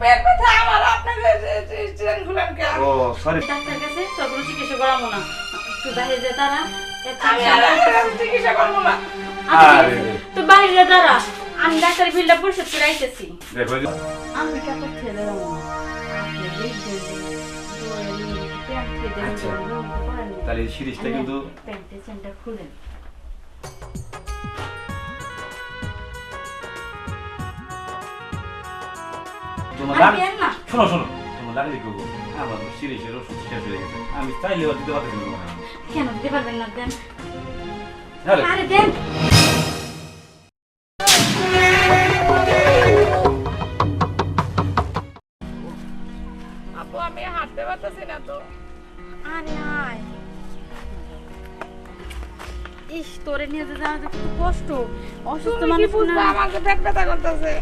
পেট ব্যথা আমার আপনাকে ট্রেন খুলেন কে? ও সরি ডাক্তার কাছে তখন চিকিৎসা করাবো না। তুই বাইরে যা তারা আমি আর চিকিৎসা করব না। আরে। তুই বাইরে যা দাঁড়া। আমি ডাক্তার বিলটা পরিশোধ করে আইতেছি। দেখো আমি দেবো দৌড়ে প্যান্ট পেতে আচ্ছা। তাহলে সিরিজটা কিন্তু প্যান্টের চেনটা খুলেন তোমার শোনো শোনো তোমার লাগে দেখো আমার সিরিজের ওষুধ শেষ হয়ে গেছে। আমি চাইলেও দিতে পারতেছি না। কেন দিতে পারবেন না দেন। আরে। আরে দেন। আপু আমি হাঁটতে পারতেছি না তো। আরে আয়। ইস তোরে নিয়ে যেতে আমার খুব কষ্ট। অসুস্থ মানুষ বুঝবা? পেট ব্যথা করতেছে।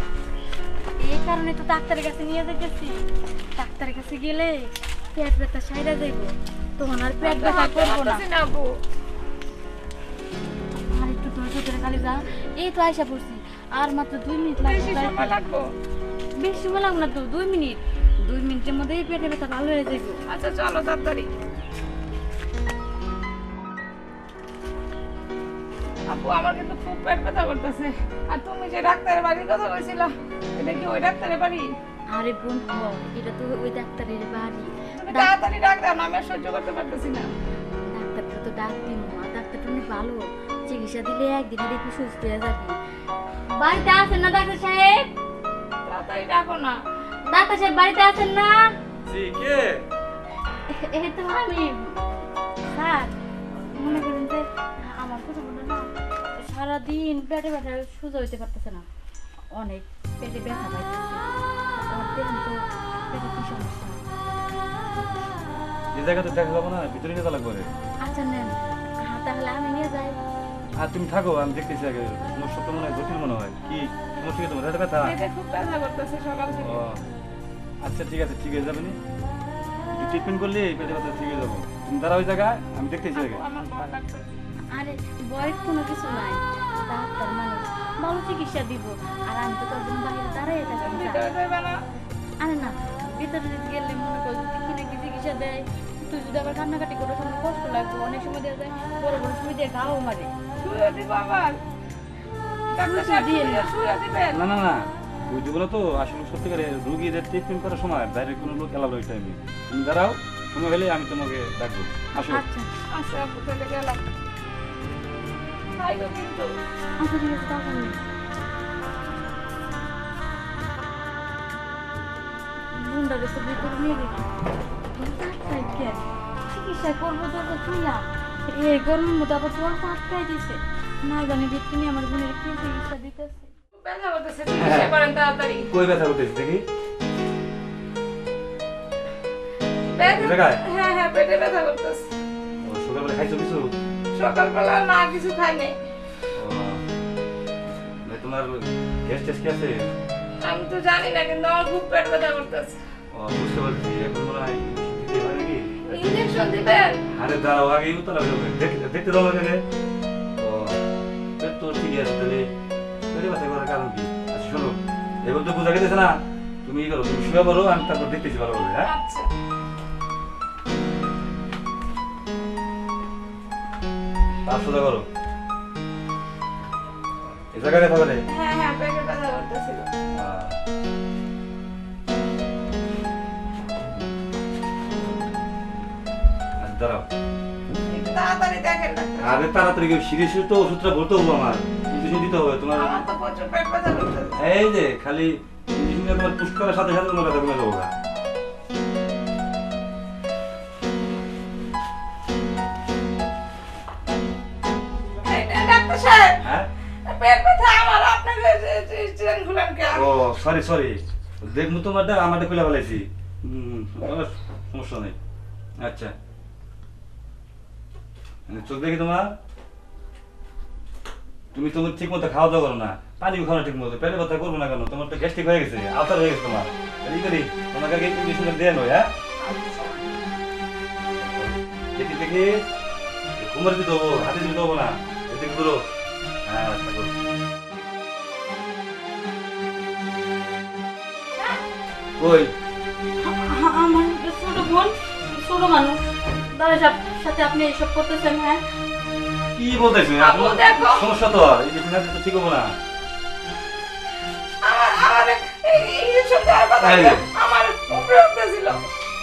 কারণে তো ডাক্তারের কাছে নিয়ে যেতেছি ডাক্তারের কাছে গেলে পেট ব্যথা সাইরা যাইব। তখন আর পেট ব্যথা করব না। আর একটু ধৈর্য ধরে খালি যা। এই তো পড়ছি। আর মাত্র দুই মিনিট লাগবে? বেশি সময় লাগবে না তো দুই মিনিট। দুই মিনিটের মধ্যেই পেটে ব্যথা ভালো হয়ে যাইব। আচ্ছা চলো তাড়াতাড়ি। আপু আমার কিন্তু খুব পেট ব্যথা করতেছে। আর তুমি যে ডাক্তারের বাড়ির কথা বলছিলা এটা কি ওই ডাক্তারের বাড়ি? আরে বোন এটা তো ওই ডাক্তারের বাড়ি। তাড়াতাড়ি ডাক্তার আমি সহ্য করতে পারতেছি না। ডাক্তারটা তো ডাক দিন আর ডাক্তারটা অনেক ভালো। চিকিৎসা দিলে একদিনের একটু সুস্থ হয়ে যাবি। বাড়িতে আছেন না ডাক্তার সাহেব? তাড়াতাড়ি ডাকো না। ডাক্তার সাহেব বাড়িতে আছেন না? জি কে? এই তো আমি। স্যার মনে করেন যে আমার ছোট বোন না সারাদিন পেটে ব্যথা সোজা হইতে পারতেছে না। অনেক পেটে ব্যথা পাইতেছে। দেখুন তো পেটে কি সমস্যা? এই জায়গাতে দেখা যাব না ভিতরে নিয়ে লাগবে আচ্ছা নেন। হ্যাঁ তাহলে আমি নিয়ে যাই। আর তুমি থাকো আমি দেখতেছি আগে। সমস্যা তো মনে হয় জটিল মনে হয়। কি? সমস্যা কি তোমার ব্যথা? খুব ব্যথা করতেছে সকাল থেকে। আচ্ছা ঠিক আছে ঠিক হয়ে যাবে নি? ট্রিটমেন্ট করলে পেটে ব্যথা ঠিক হয়ে যাব। তুমি দাঁড়া ওই জায়গায় আমি দেখতেছি আগে। আমার ভয় লাগছে। আরে বয়স কোনো কিছু নাই। ডাক্তার মানুষ ভালো চিকিৎসা দিব। আর আমি তো বাইরে দাঁড়াই না। আরে না ভিতরে যদি গেলে মনে কর যদি কি চিকিৎসা দেয় তুই যদি আবার কান্নাকাটি করে সামনে কষ্ট লাগবে। অনেক সময় দেওয়া যায় বড় বড় সময় দিয়ে গাও মারে। না। না না না। ওই তো আসলে সত্যিকারে রুগীদের ট্রিটমেন্ট করার সময় বাইরের কোনো লোক এলাও ওই টাইমে তুমি দাঁড়াও সময় হলে আমি তোমাকে ডাকবো। আসো। আচ্ছা। আচ্ছা আপু গেলাম। খাইলো কিন্তু আচ্ছা ঠিক আছে তখন বুন্ডা বেশি ভিতরে নিয়ে দেখি চিকিৎসা করব তো তো এই গরমের মধ্যে আবার জল আটকাই দিছে না জানি ভিতরে নিয়ে আমার বোনের কি চিকিৎসা দিতেছে ব্যথা করতেছে চিকিৎসা করেন তাড়াতাড়ি কই ব্যথা করতেছি দেখি? ব্যথা- এই জায়গায়? হ্যাঁ হ্যাঁ পেটে ব্যথা করতেছে। সকালবেলা খাইছো কিছু? সকালবেলা না কিছু তোমার গ্যাস টেস্ট কি আছে? আমি তো জানি না কিন্তু আমার খুব পেট ব্যথা করতেছে। ও, বুঝতে পারছি এখন মনে হয় ইঞ্জেকশন দিবেন? আরে দাঁড়াও আগে দেখতে দেখতে দাও লাগে ও পেট তো ঠিকই আছে তাহলে পেটে ব্যথা করার কারণ কি? আচ্ছা শোনো এবার তো বোঝা গেছে না? তুমি ই করো তুমি শুয়ে পড়ো আমি তারপর দেখতেছি ভালো করে হ্যাঁ? আচ্ছা। সোজা করো। এ জায়গায় ব্যথা করে হ্যাঁ হ্যাঁ পেটে ব্যথা করতেছিল। আচ্ছা দাঁড়াও। তাড়াতাড়ি দেখেন আরে তাড়াতাড়ি সিরিয়াসলি তো ওষুধটা ভরতে হবে আমার। ইঞ্জেকশন দিতে হবে তোমার আমার তো প্রচুর পেট ব্যথা করতেছে। এই যে খালি ইঞ্জেকশন তোমার পুশ করার সাথে সাথে তোমার ব্যথা কমে যাব পেট ব্যথা আমার আপনাকে ট্রেন খুলেন কে ও সরি সরি দেখব তোমারটা আমারটা খুলে ফেলেছি হুম, কোনো সমস্যা নেই। আচ্ছা। চোখ দেখি তোমার। তুমি তুমি ঠিক মতো খাওয়া দাওয়া করো না। পানি খাও না ঠিক মতো পেটে ব্যথা করব না কেন? তোমার তো গ্যাস্ট্রিক হয়ে গেছে আলসার হয়ে গেছে তোমার। এই করি। তোমাকে আগে ইঞ্জেকশন দিয়ে নয় হ্যাঁ? দেখি দেখি। ঘুমার দিতে হব হাতে দিতে হব না? এদিকে করো কই আমার ছোট বোন ছোট মানুষ। দাদা সাথে আপনি এইসব করতেছেন হ্যাঁ? কি বলতেছে সমস্যা তো এই তো ঠিক হব না। আমার আমার এই- এই ইঞ্জেকশন দেওয়ার কথা এই। ছিল। আমার উপরে উঠতেছিল।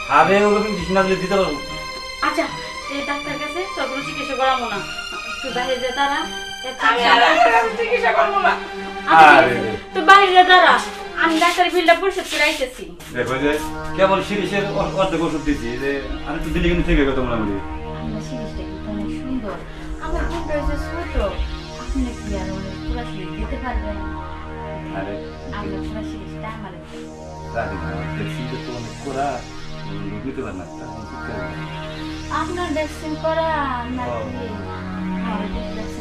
আরে ওরকম ইঞ্জেকশন না দিলে দিতে পারব আচ্ছা এই ডাক্তার কাছে তোর চিকিৎসা করাবো না। তুই বাইরে যা আর আরে। তুই বাইরে দাঁড়া। আমি ডাক্তারের বিলটা পরিশোধ করে আইতেছি। দেখো যে কেবল সিরিজের অর্ধেক ওষুধ দিচ্ছি যে আমি তো দিলে কিন্তু ঠিক হবে তো মোটামুটি। আপনার সিরিজটা কিন্তু অনেক সুন্দর। আমার বোনটা হয়েছে ছোট আপনি কি আর অনেক পুরা সিরিজ দিতে পারবেন? আরে। আপনার পুরা সিরিজটা আমার রাখি না দেখছি যে তো অনেক করা না। আপনার ভ্যাকসিন করা নাকি আমার ভ্যাকসিন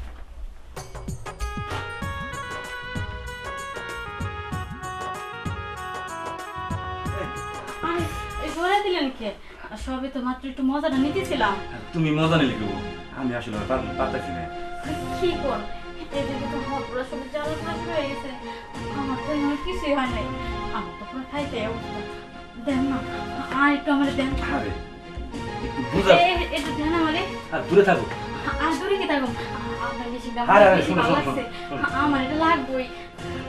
ধরে দিলেন কে? সবে তো মাত্র একটু মজাটা নিতেছিলাম। তুমি মজা নিলে কেউ আমি আসলে পারতেছি না। কি কোন এদিকে তো পুরো সব জ্বালা প্রাস হয়ে গেছে। আমার তো এমন কিছুই হয় নাই। আমার তো পুরো খাইতে দেন না আর একটু আমার দেন। আরে বুঝা এ- এ- দেন আমারে আর দূরে থাকো। আর দূরে কি থাকুন আপনার বেশি আরে, আরে, শোনো, শোনো, শোনো, শোনো। আমার এটা লাগবেই।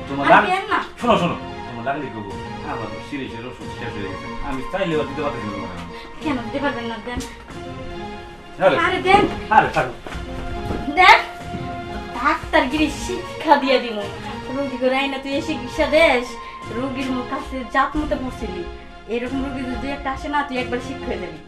তোমার আর না। শোনো শোনো। তোমার লাগলে কেউ আমার সিরিজের ওষুধ শেষ হয়ে গেছে। আমি চাইলেও দিতে পারতেছি না কেন দিতে পারবেন না? দেন। আরে আরে দেন। আরে থাকো। দেন। ডাক্তারগিরি শিক্ষা দিয়ে দিব। রুগী করে আইনা তুই এই চিকিৎসা দেশ। রুগীর মুখ কাছে জাত মতো পড়ছিলি। এরকম রুগী যদি একটা আসে না তুই একবার শিক্ষা দেবি